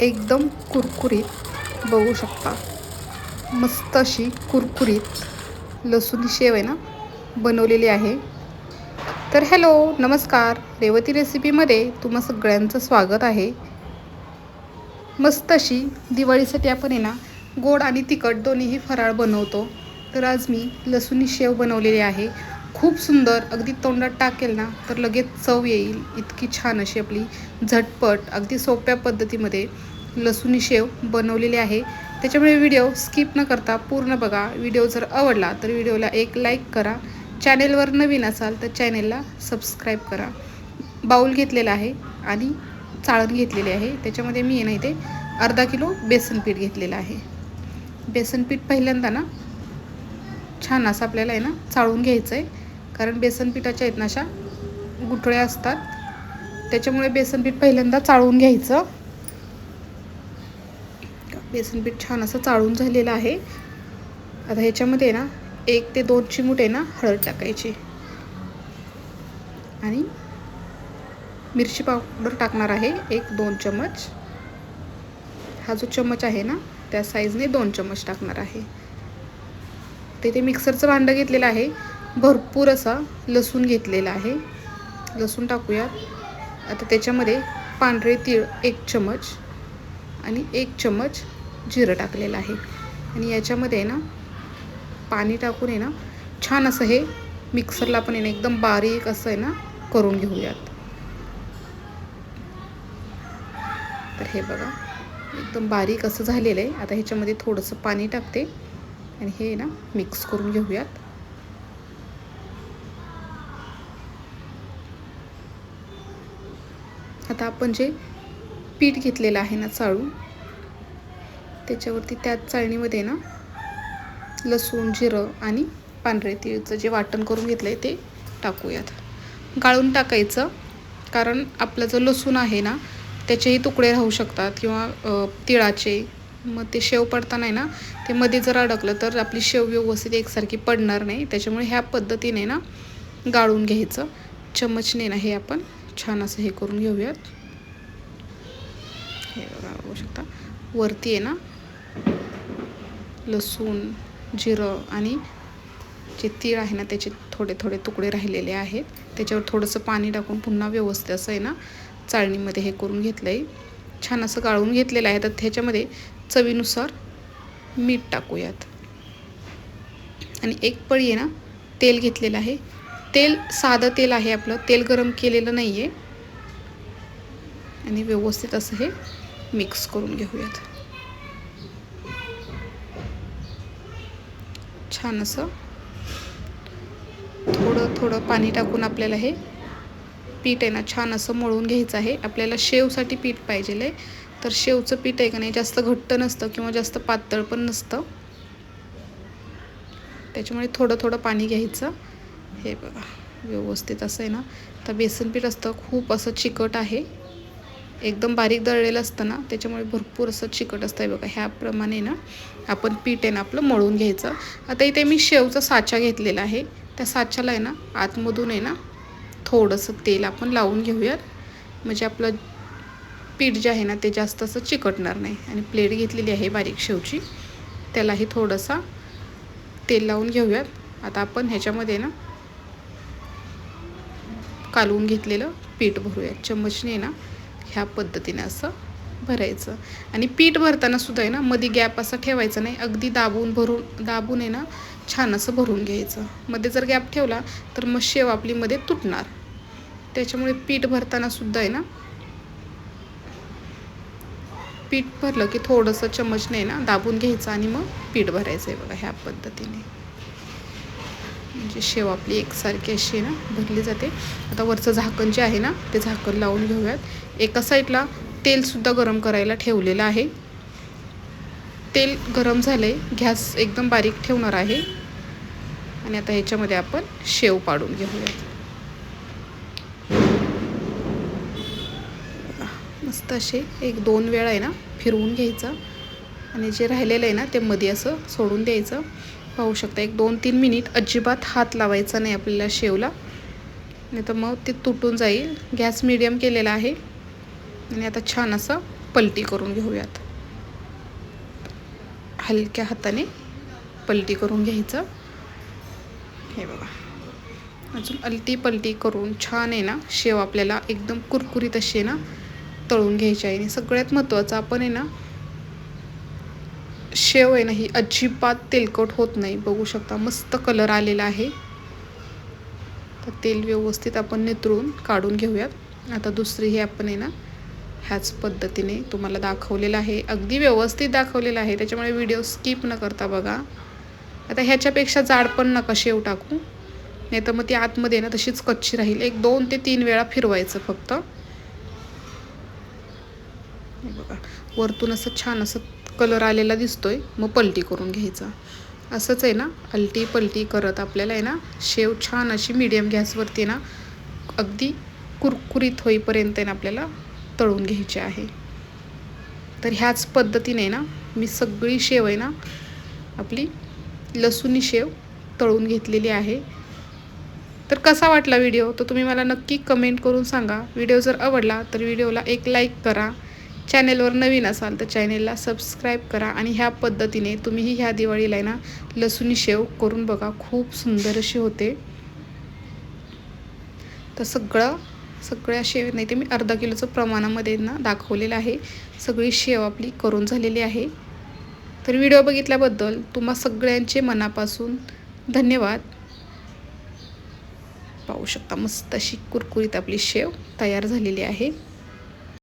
एकदम कुरकुरीत बघू शकता. मस्त अशी कुरकुरीत लसूण शेव आहे ना बनवलेली आहे. तर हॅलो नमस्कार. रेवती रेसिपीमध्ये तुम्हा सगळ्यांचं स्वागत आहे. मस्त अशी दिवाळीसाठी आपण आहे ना गोड आणि तिखट दोन्हीही फराळ बनवतो. तर आज मी लसूणी शेव बनवलेली आहे. खूप सुंदर अगदी तोंडात टाकेल ना तर लगेच चव येईल. इतकी छान अशी आपली झटपट अगदी सोप्या पद्धतीमध्ये लसूणी शेव बनवलेली आहे. त्याच्यामुळे व्हिडिओ स्किप न करता पूर्ण बघा. व्हिडिओ जर आवडला तर व्हिडिओला एक लाईक करा. चॅनेलवर नवीन असाल तर चॅनेलला सबस्क्राईब करा. बाऊल घेतलेला आहे आणि चाळण घेतलेली आहे. त्याच्यामध्ये मी आहे ना इथे अर्धा किलो बेसन पीठ घेतलेलं आहे. बेसन पीठ पहिल्यांदा ना छान असं आपल्याला आहे ना चाळून घ्यायचं आहे कारण बेसन पिठाच्या आहेत ना अशा गुठळ्या असतात. त्याच्यामुळे बेसनपीठ पहिल्यांदा चाळून घ्यायचं. बेसनपीठ छान असं चाळून झालेलं आहे. आता ह्याच्यामध्ये ना एक ते दोन चिमूट आहे ना हळद टाकायची. आणि मिरची पावडर टाकणार आहे एक दोन चमच हा जो चमच आहे ना त्या साईजने दोन चमच टाकणार आहे. तिथे मिक्सरचं भांडं घेतलेलं आहे. भरपूर असा लसूण घेतलेला आहे. लसूण टाकूयात. आता त्याच्यामध्ये पांढरे तीळ एक चमच आणि एक चमच जिरं टाकलेलं आहे. आणि याच्यामध्ये ना पाणी टाकून आहे ना छान असं हे मिक्सरला पण आहे ना एकदम बारीक असं आहे ना करून घेऊयात. तर हे बघा एकदम बारीक असं झालेलं आहे. आता ह्याच्यामध्ये थोडंसं पाणी टाकते आणि हे ना मिक्स करून घेऊयात. आता आपण जे पीठ घेतलेलं आहे ना चाळून त्याच्यावरती त्याच चाळणीमध्ये ना लसूण जिरं आणि पांढरे तिळचं जे वाटण करून घेतलं आहे ते टाकूयात. गाळून टाकायचं कारण आपला जो लसूण आहे ना त्याचेही तुकडे राहू शकतात किंवा तिळाचे. मग ते शेव पडताना ना ते मध्ये जर अडकलं तर आपली शेव व्यवस्थित एकसारखी पडणार नाही. त्याच्यामुळे ह्या पद्धतीने ना गाळून घ्यायचं. चमचने ना हे आपण छान असं हे करून घेऊयात. हे बघा बघू शकता. वरती आहे ना लसूण जिरं आणि जे तीळ आहे ना त्याचे थोडे थोडे तुकडे राहिलेले आहेत. त्याच्यावर थोडंसं पाणी टाकून पुन्हा व्यवस्थित असं आहे ना चाळणीमध्ये हे करून घेतलं आहे छान असं गाळून घेतलेलं आहे. तर त्याच्यामध्ये चवीनुसार मीठ टाकूयात. आणि एक पळी आहे ना तेल घेतलेलं आहे. तेल साधं तेल आहे आपलं. तेल गरम केलेलं नाही आहे आणि व्यवस्थित असं हे मिक्स करून घेऊयात. छान असं थोडं थोडं पाणी टाकून आपल्याला हे पीठ आहे ना छान असं मळून घ्यायचं आहे. आपल्याला शेवसाठी पीठ पाहिजे आहे तर शेवचं पीठ आहे का नाही जास्त घट्ट नसतं किंवा जास्त पातळ पण नसतं. त्याच्यामुळे थोडं थोडं पाणी घ्यायचं. हे बघा व्यवस्थित असं आहे ना. तर बेसन पीठ असतं खूप असं चिकट आहे. एकदम बारीक दळलेलं असतं ना त्याच्यामुळे भरपूर असं चिकट असतं. आहे बघा ह्याप्रमाणे ना आपण पीठ आहे ना आपलं मळून घ्यायचं. आता इथे मी शेवचा साचा घेतलेला आहे. त्या साच्याला आहे ना आतमधून आहे ना थोडंसं तेल आपण लावून घेऊयात. म्हणजे आपलं पीठ जे आहे ना ते जास्त असं चिकटणार नाही. आणि प्लेट घेतलेली आहे बारीक शेवची. त्यालाही थोडंसं तेल लावून घेऊयात. आता आपण ह्याच्यामध्ये ना कालवून घेतलेलं पीठ भरूया. चम्मचने ना ह्या पद्धतीने असं भरायचं. आणि पीठ भरताना सुद्धा आहे ना मध्ये गॅप असा ठेवायचा नाही. अगदी दाबून भरून दाबून आहे ना छान असं भरून घ्यायचं. मध्ये जर गॅप ठेवला तर मग शेव आपली मध्ये तुटणार. त्याच्यामुळे पीठ भरताना सुद्धा आहे ना पीठ भरलं की थोडंसं चमचने ना दाबून घ्यायचं आणि मग पीठ भरायचं आहे बघा ह्या पद्धतीने. म्हणजे शेव आपली एकसारखी अशी ना भरली जाते. आता वरचं झाकण जे आहे ना ते झाकण लावून घेऊयात. एका साईडला तेलसुद्धा गरम करायला ठेवलेलं आहे. तेल गरम झालं आहे गॅस एकदम बारीक ठेवणार आहे. आणि आता ह्याच्यामध्ये आपण शेव पाडून घेऊयात. मस्त असे एक दोन वेळा आहे ना फिरवून घ्यायचं. आणि जे राहिलेलं आहे ना ते मध्ये असं सोडून द्यायचं. पाहू शकता एक दोन तीन मिनिट अजिबात हात लावायचा नाही आपल्याला शेवला. नाही तर मग ते तुटून जाईल. गॅस मिडियम केलेला आहे. आणि आता छान असं पलटी करून घेऊयात. हलक्या हाताने पलटी करून घ्यायचं. हे बघा. अजून अलटी पलटी करून छान आहे ना शेव आपल्याला एकदम कुरकुरीत अशी आहे ना तळून घ्यायची आहे. आणि सगळ्यात महत्त्वाचं आपण आहे ना शेव आहे ना ही अजिबात तेलकट होत नाही. बघू शकता मस्त कलर आलेला आहे. तर तेल व्यवस्थित आपण नितळून काढून घेऊयात. आता दुसरी ही आपण आहे ना ह्याच पद्धतीने तुम्हाला दाखवलेलं आहे. अगदी व्यवस्थित दाखवलेलं आहे. त्याच्यामुळे व्हिडिओ स्किप न करता बघा. आता ह्याच्यापेक्षा जाड पण नका शेव टाकू. नाही तर मग ती आतमध्ये ना तशीच कच्ची राहील. एक दोन ते तीन वेळा फिरवायचं फक्त. बघा वरतून असं छान असं कलर आलेला दिसतोय मग पलटी करून घ्यायचा. असंच आहे ना अलटी पलटी करत आपल्याला आहे ना शेव छान अशी मीडियम गॅसवरती ना अगदी कुरकुरीत होईपर्यंत आहे ना आपल्याला तळून घ्यायची आहे. तर ह्याच पद्धतीने ना मी सगळी शेव आहे ना आपली लसूणी शेव तळून घेतलेली आहे. तर कसा वाटला व्हिडिओ तर तुम्ही मला नक्की कमेंट करून सांगा. व्हिडिओ जर आवडला तर व्हिडिओला एक लाईक करा. चॅनेलवर नवीन असाल तर चॅनेलला सबस्क्राईब करा आणि ह्या पद्धतीने तुम्हीही ह्या दिवाळीला ना लसूणी शेव करून बघा. खूप सुंदर अशी होते. तर सगळं सगळ्या शेव नाही ते मी अर्धा किलोचं प्रमाणामध्ये ना दाखवलेलं आहे. सगळी शेव आपली करून झालेली आहे. तर व्हिडिओ बघितल्याबद्दल तुम्हा सगळ्यांचे मनापासून धन्यवाद. पाहू शकता मस्त अशी कुरकुरीत आपली शेव तयार झालेली आहे.